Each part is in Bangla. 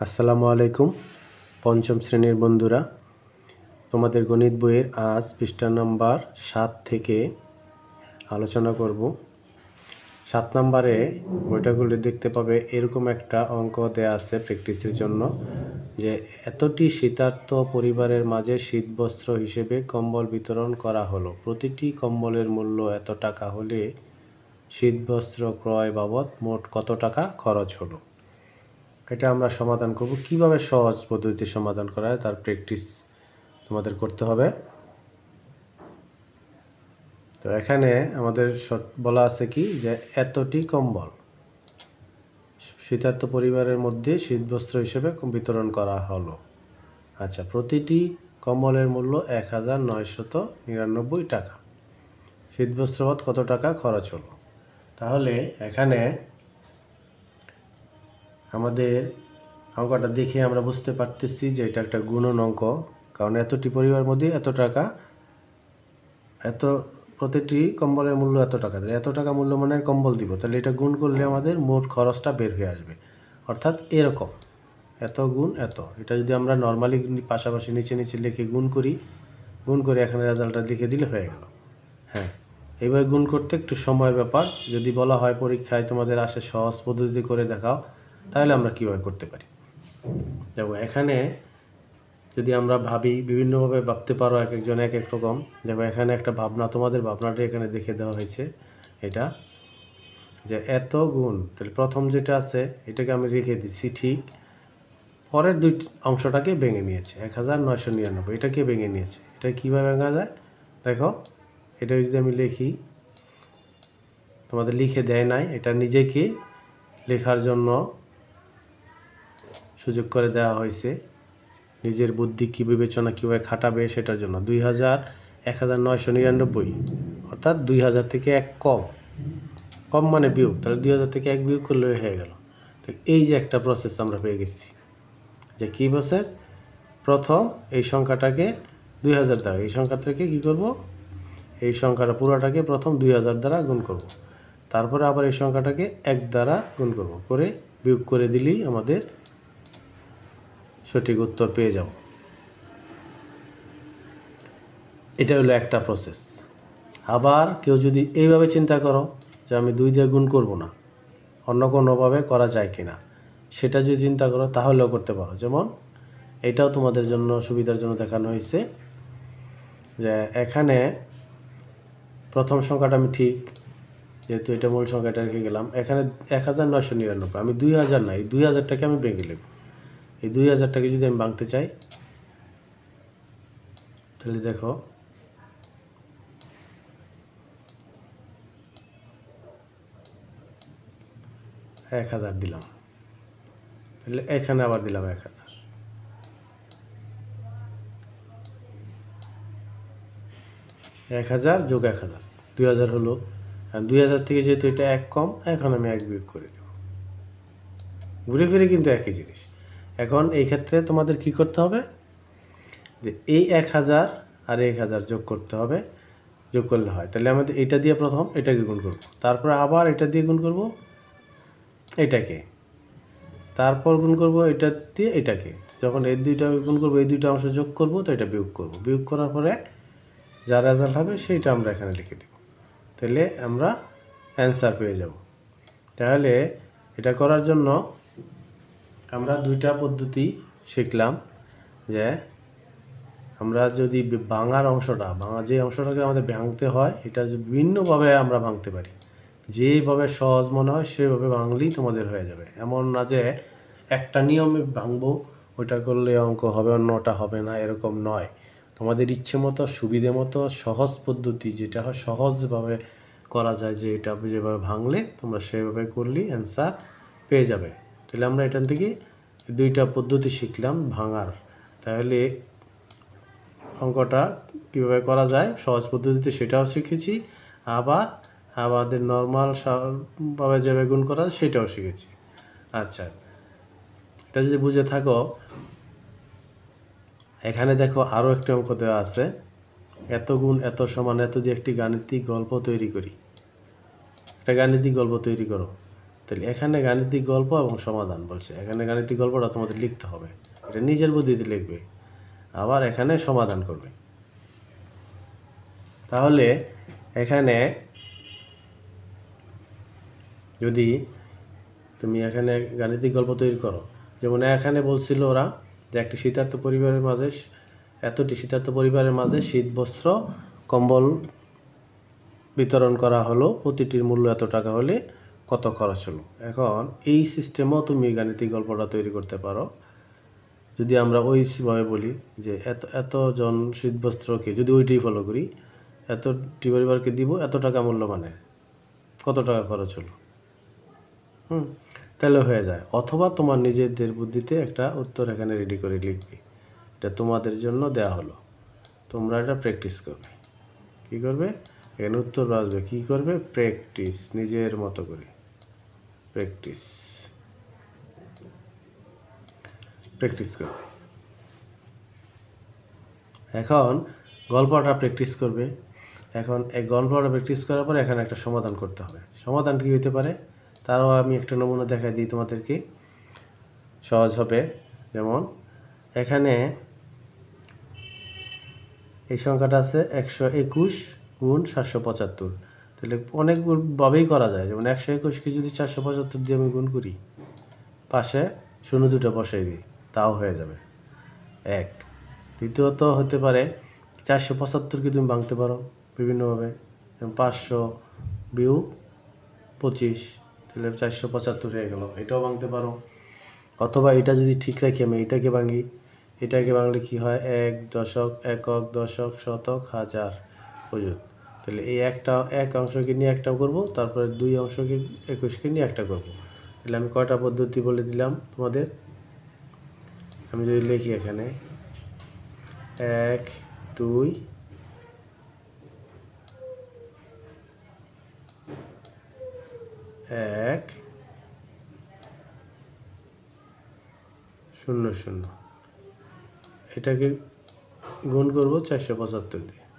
আসসালামু আলাইকুম, পঞ্চম শ্রেণির বন্ধুরা। তোমাদের গণিত বইয়ের আজ পৃষ্ঠা নাম্বার সাত থেকে আলোচনা করব। সাত নম্বরে বইটাগুলি দেখতে পাবে, এরকম একটা অঙ্ক দেয়া আছে প্র্যাকটিসের জন্য, যে এতটি শীতার্থ পরিবারের মাঝে শীতবস্ত্র হিসেবে কম্বল বিতরণ করা হলো। প্রতিটি কম্বলের মূল্য এত টাকা হলে শীতবস্ত্র ক্রয় বাবদ মোট কত টাকা খরচ হলো? এটা আমরা সমাধান করব। কীভাবে সহজ পদ্ধতিতে সমাধান করা হয় তার প্র্যাকটিস তোমাদের করতে হবে। তো এখানে আমাদের বলা আছে কি যে এতটি কম্বল শীতার্থ পরিবারের মধ্যে শীতবস্ত্র হিসেবে বিতরণ করা হলো। আচ্ছা প্রতিটি কম্বলের মূল্য এক হাজার নয়শত নিরানব্বই টাকা। শীতবস্ত্রবাদ কত টাকা খরচ হলো? তাহলে এখানে আমাদের অঙ্কটা দেখে আমরা বুঝতে পারতেছি যে এটা একটা গুণন অঙ্ক, কারণ এতটি পরিবার মধ্যে এত টাকা, এত প্রতিটি কম্বলের মূল্য এত টাকা, তাহলে এত টাকা মূল্যমানের কম্বল দিব, তাহলে এটা গুণ করলে আমাদের মোট খরচটা বের হয়ে আসবে। অর্থাৎ এরকম, এত গুণ এত, এটা যদি আমরা নর্মালি পাশাপাশি নিচে নিচে লিখে গুণ করি, গুণ করে এখানে রেজাল্টটা লিখে দিলে হয়ে গেল। হ্যাঁ এইভাবে গুণ করতে একটু সময়ের ব্যাপার, যদি বলা হয় পরীক্ষায় তোমাদের আসে সহজ পদ্ধতি করে দেখাও। তাহলে আমরা কীভাবে করতে পারি? দেখো, এখানে যদি আমরা ভাবি, বিভিন্নভাবে ভাবতে পারো এক একজন এক এক রকম। দেখো, এখানে একটা ভাবনা, তোমাদের ভাবনাটা এখানে দেখে দেওয়া হয়েছে এটা, যে এত গুণ, তাহলে প্রথম যেটা আছে, এটাকে আমি রেখে দিচ্ছি ঠিক পরের দুই অংশটাকে ভেঙে নিয়েছে, এক হাজার নয়শো নিরানব্বই, এটাকে ভেঙে নিয়েছে। এটা কীভাবে ভেঙা যায়? দেখো, এটা যদি আমি লিখি, তোমাদের লিখে দেয় নাই, এটা নিজেকে লেখার জন্য সুযোগ করে দেওয়া হয়েছে। নিজের বুদ্ধি কী বিবেচনা কীভাবে খাটাবে সেটার জন্য। দুই হাজার এক হাজার নয়শো নিরানব্বই, অর্থাৎ দুই হাজার থেকে এক কম। কম মানে বিয়োগ। তাহলে দুই হাজার থেকে এক বিয়োগ করলে হয়ে গেল। তো এই যে একটা প্রসেস আমরা পেয়ে গেছি। যে কী প্রসেস প্রথম এই সংখ্যাটাকে দুই হাজার দ্বারা। এই সংখ্যা থেকে কী করব? এই সংখ্যাটা পুরোটাকে প্রথম দুই হাজার দ্বারা গুণ করব। তারপরে আবার এই সংখ্যাটাকে এক দ্বারা গুণ করব। করে বিয়োগ করে দিলেই আমাদের সঠিক উত্তর পেয়ে যাব এটা হলো একটা প্রসেস আবার কেউ যদি এইভাবে চিন্তা করো যে আমি দুই দিয়ে গুণ করব না, অন্য কোনোভাবে করা যায় কি না সেটা যদি চিন্তা করো তাহলেও করতে পারো। যেমন এটাও তোমাদের জন্য, সুবিধার জন্য দেখানো হয়েছে যে এখানে প্রথম সংখ্যাটা আমি ঠিক, যেহেতু এটা মূল সংখ্যাটা রেখে গেলাম, এখানে এক হাজার নয়শো নিরানব্বই, আমি দুই হাজার না, এই দুই হাজারটাকে আমি ভেঙে লিখব। এই দুই হাজারটাকে যদি আমি ভাঙতে চাই, তাহলে দেখো, এক হাজার দিলাম। তাহলে এখানে আবার দিলাম এক হাজার। এক হাজার যোগ এক হাজার, দুই হাজার হলো দুই হাজার থেকে যেহেতু এটা এক কম, এখন আমি এক বিয়োগ করে দেব। ঘুরে ফিরে কিন্তু একই জিনিস। এখন এই ক্ষেত্রে তোমাদের কি করতে হবে? যে এই এক হাজার আর এক হাজার যোগ করতে হবে, যোগ করলে হয়। তাহলে আমাদের এটা দিয়ে প্রথম এটাকে গুণ করব। তারপরে আবার এটা দিয়ে গুণ করব এটাকে। তারপর গুণ করব এটা দিয়ে এটাকে। যখন এই দুইটা গুণ করব, এই দুইটা অংশ যোগ করব, তো এটা বিয়োগ করব। বিয়োগ করার পরে যা রেজাল্ট হবে সেইটা আমরা এখানে লিখে দেব। তাহলে আমরা অ্যান্সার পেয়ে যাব। তাহলে এটা করার জন্য আমরা দুইটা পদ্ধতি শিখলাম যে আমরা যদি ভাঙার অংশটা ভাঙা যে অংশটাকে আমাদের ভাঙতে হয়, এটা বিভিন্নভাবে আমরা ভাঙতে পারি, যেভাবে সহজ মনে হয় সেভাবে ভাঙলেই তোমাদের হয়ে যাবে। এমন না যে একটা নিয়মে ভাঙবো, ওইটা করলে অঙ্ক হবে, অন্যটা হবে না, এরকম নয়। তোমাদের ইচ্ছে মতো, সুবিধে মতো, সহজ পদ্ধতি যেটা হয়, সহজভাবে করা যায় যে এটা যেভাবে ভাঙলে তোমরা সেভাবে করলেই অ্যান্সার পেয়ে যাবে। তাহলে আমরা এখান থেকে দুইটা পদ্ধতি শিখলাম ভাঙার। তাহলে অঙ্কটা কীভাবে করা যায়, সহজ পদ্ধতিতে সেটাও শিখেছি। আবার আমাদের নর্মাল ভাবে যেভাবে গুণ করা সেটাও শিখেছি। আচ্ছা এটা যদি বুঝে থাকো, এখানে দেখো আরও একটি অঙ্ক দেওয়া আছে। এত গুণ, এত সমান, এত দিয়ে একটি গাণিতিক গল্প তৈরি করি। একটা গাণিতিক গল্প তৈরি করো। তাহলে এখানে গাণিতিক গল্প এবং সমাধান বলছে। এখানে গাণিতিক গল্পটা তোমাদের লিখতে হবে। এটা নিজের বুদ্ধিতে লিখবে, আবার এখানে সমাধান করবে। তাহলে এখানে যদি তুমি এখানে গাণিতিক গল্প তৈরি করো, যেমন এখানে বলছিল ওরা যে একটি শীতার্থ পরিবারের মাঝে, এতটি শীতার্থ পরিবারের মাঝে শীত বস্ত্র, কম্বল বিতরণ করা হলো। প্রতিটির মূল্য এত টাকা হলে কত খরচ হলো? এখন এই সিস্টেমও তুমি গাণিতিক গল্পটা তৈরি করতে পারো। যদি আমরা ওইভাবে বলি যে এত, এতজন শীতবস্ত্রকে যদি ওইটাই ফলো করি এতটি পরিবারকে দিব, এত টাকা মূল্য মানে? কত টাকা খরচ হলো? হুম, তাহলে হয়ে যায়। অথবা তোমার নিজেদের বুদ্ধিতে একটা উত্তর এখানে রেডি করে লিখবে। এটা তোমাদের জন্য দেয়া হলো। তোমরা এটা প্র্যাকটিস করবে। কি করবে? এখানে উত্তর আসবে। কি করবে? প্র্যাকটিস নিজের মতো করে। প্র্যাকটিস প্র্যাকটিস করবে। এখন গল্পটা প্র্যাকটিস করবে। এখন এই গল্পটা প্র্যাকটিস করার পর এখানে একটা সমাধান করতে হবে। সমাধান কি হতে পারে? তারও আমি একটা নমুনা দেখাই দিই তোমাদেরকে। সহজ হবে। যেমন এখানে এই সংখ্যাটা আছে একশো একুশ গুণ সাতশো পঁচাত্তর। তাহলে অনেকভাবেই করা যায়। যেমন একশো একুশকে যদি চারশো পঁচাত্তর দিয়ে আমি গুণ করি, পাশে শূন্য দুটো বসাই দিই, তাও হয়ে যাবে। এক। দ্বিতীয়ত হতে পারে চারশো পঁচাত্তরকে তুমি ভাঙতে পারো বিভিন্নভাবে। যেমন পাঁচশো বিয়োগ পঁচিশ, তাহলে চারশো পঁচাত্তর হয়ে গেল। এটাও ভাঙতে পারো। অথবা এটা যদি ঠিক রাখি আমি এটাকে ভাঙি। এটাকে ভাঙলে কি হয়? এক দশক, একক দশক, শতক, হাজার অযুত তাহলে এই একটা, এক অংশকে নিয়ে একটা করব, তারপরে দুই অংশকে, একুশকে নিয়ে একটা করব। তাহলে আমি কয়টা পদ্ধতি বলে দিলাম তোমাদের? আমি যদি লিখি এখানে, এক, দুই, এক, শূন্য শূন্য। এটাকে গুণ করব চারশো পঁচাত্তর দিয়ে।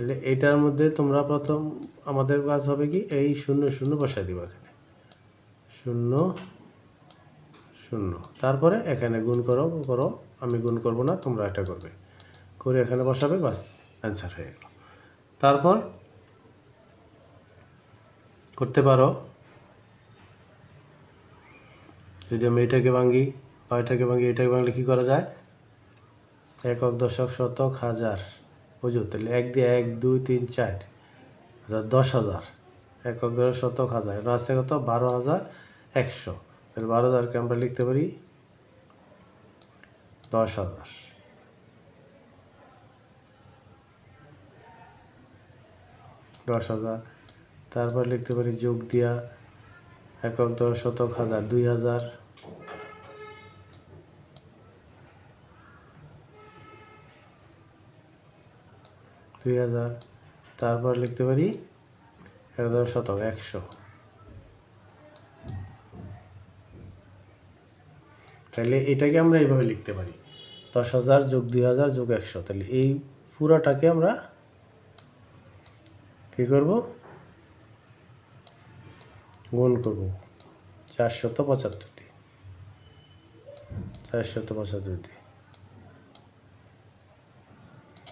তাহলে এটার মধ্যে তোমরা প্রথম, আমাদের কাজ হবে কি? এই শূন্য শূন্য বসাই দিব এখানে। শূন্য শূন্য। তারপরে এখানে গুণ করো করো, আমি গুণ করব না, তোমরা এটা করবে। করে এখানে বসাবে, বাস অ্যান্সার হয়ে গেল। তারপর করতে পারো। যদি আমি এটাকে ভাঙি বা এটাকে ভাঙি, এটাকে ভাঙলে কী করা যায়? একক, দশক, শতক, হাজার। বুঝো তাহলে এক দিয়ে এক, দুই, তিন, চার। হাজার দশ হাজার। একক দশক শতক হাজার। এটা আছে কত? বারো হাজার একশো। তাহলে বারো হাজারকে আমরা লিখতে পারি দশ হাজার। দশ হাজার। তারপর লিখতে পারি যোগ দিয়া একক দশ শতক হাজার, দুই হাজার। দুই হাজার, তারপর লিখতে পারি এক দশ শতক, একশো। তাহলে এটাকে আমরা এইভাবে লিখতে পারি। দশ হাজার যোগ দুই হাজার যোগ একশো। তাহলে এই পুরাটাকে আমরা কী করব? গুণ করব। চারশত পঁচাত্তর দিয়ে চারশত পঁচাত্তর দিয়ে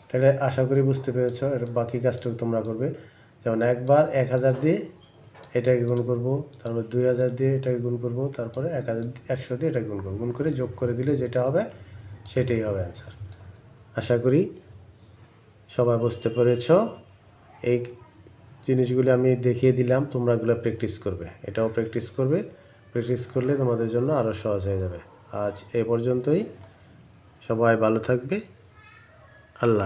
তাহলে আশা করি বুঝতে পেরেছ, এর বাকি কাজটুকু তোমরা করবে। যেমন একবার এক হাজার দিয়ে এটাকে গুণ করব তারপর দুই হাজার দিয়ে এটাকে গুণ করব, তারপরে এক হাজার একশো দিয়ে এটাকে গুণ করব। গুণ করে যোগ করে দিলে যেটা হবে, সেটাই হবে অ্যান্সার আশা করি সবাই বুঝতে পেরেছ। এই জিনিসগুলো আমি দেখিয়ে দিলাম তোমরা এগুলো প্র্যাকটিস করবে। এটাও প্র্যাকটিস করবে। প্র্যাকটিস করলে তোমাদের জন্য আরও সহজ হয়ে যাবে। আজ এ পর্যন্তই। সবাই ভালো থাকবে। আল্লাহ